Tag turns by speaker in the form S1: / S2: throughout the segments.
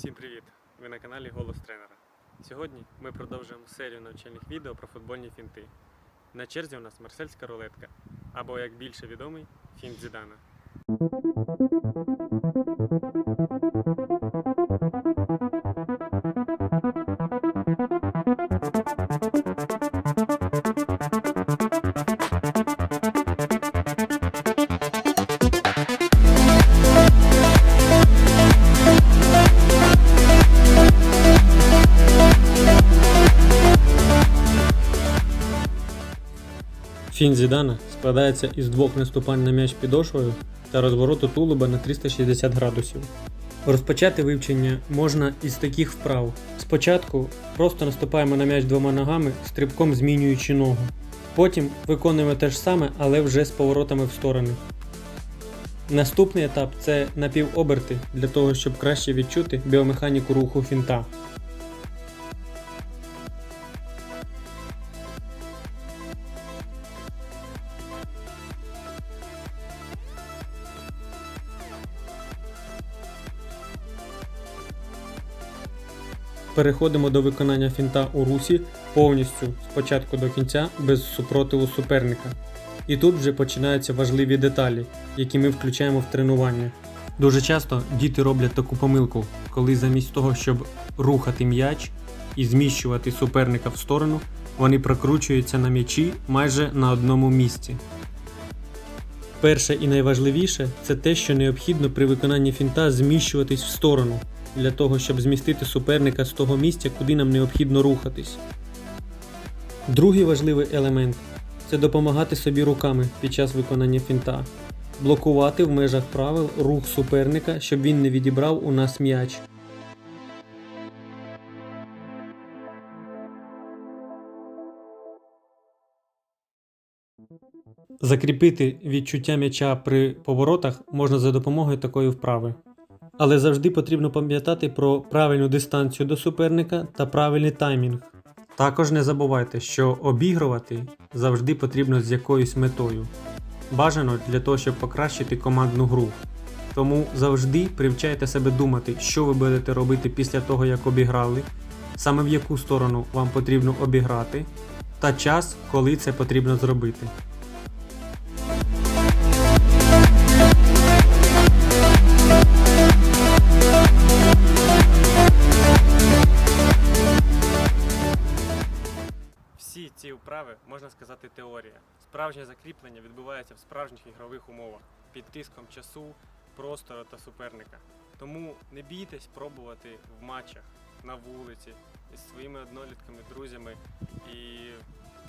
S1: Всім привіт! Ви на каналі Голос тренера. Сьогодні ми продовжуємо серію навчальних відео про футбольні фінти. На черзі у нас марсельська рулетка, або як більше відомий фінт Зідана. Фінт Зідана складається із двох наступань на м'яч підошвою та розвороту тулуба на 360 градусів. Розпочати вивчення можна із таких вправ. Спочатку просто наступаємо на м'яч двома ногами, стрибком змінюючи ногу. Потім виконуємо те ж саме, але вже з поворотами в сторони. Наступний етап це напівоберти для того, щоб краще відчути біомеханіку руху фінта. Переходимо до виконання фінта у русі повністю з початку до кінця без супротиву суперника. І тут вже починаються важливі деталі, які ми включаємо в тренування. Дуже часто діти роблять таку помилку, коли замість того, щоб рухати м'яч і зміщувати суперника в сторону, вони прокручуються на м'ячі майже на одному місці. Перше і найважливіше це те, що необхідно при виконанні фінта зміщуватись в сторону для того, щоб змістити суперника з того місця, куди нам необхідно рухатись. Другий важливий елемент це допомагати собі руками під час виконання фінта, блокувати в межах правил рух суперника, щоб він не відібрав у нас м'яч. Закріпити відчуття м'яча при поворотах можна за допомогою такої вправи. Але завжди потрібно пам'ятати про правильну дистанцію до суперника та правильний таймінг. Також не забувайте, що обігрувати завжди потрібно з якоюсь метою. Бажано для того, щоб покращити командну гру. Тому завжди привчайте себе думати, що ви будете робити після того, як обіграли, саме в яку сторону вам потрібно обіграти, та час, коли це потрібно зробити. Вправи можна сказати теорія. Справжнє закріплення відбувається в справжніх ігрових умовах під тиском часу, простору та суперника. Тому не бійтесь пробувати в матчах на вулиці із своїми однолітками, друзями і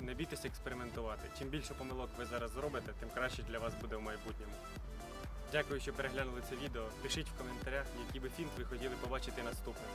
S1: не бійтесь експериментувати. Чим більше помилок ви зараз зробите, тим краще для вас буде в майбутньому. Дякую, що переглянули це відео. Пишіть в коментарях, який би фінт ви хотіли побачити наступним.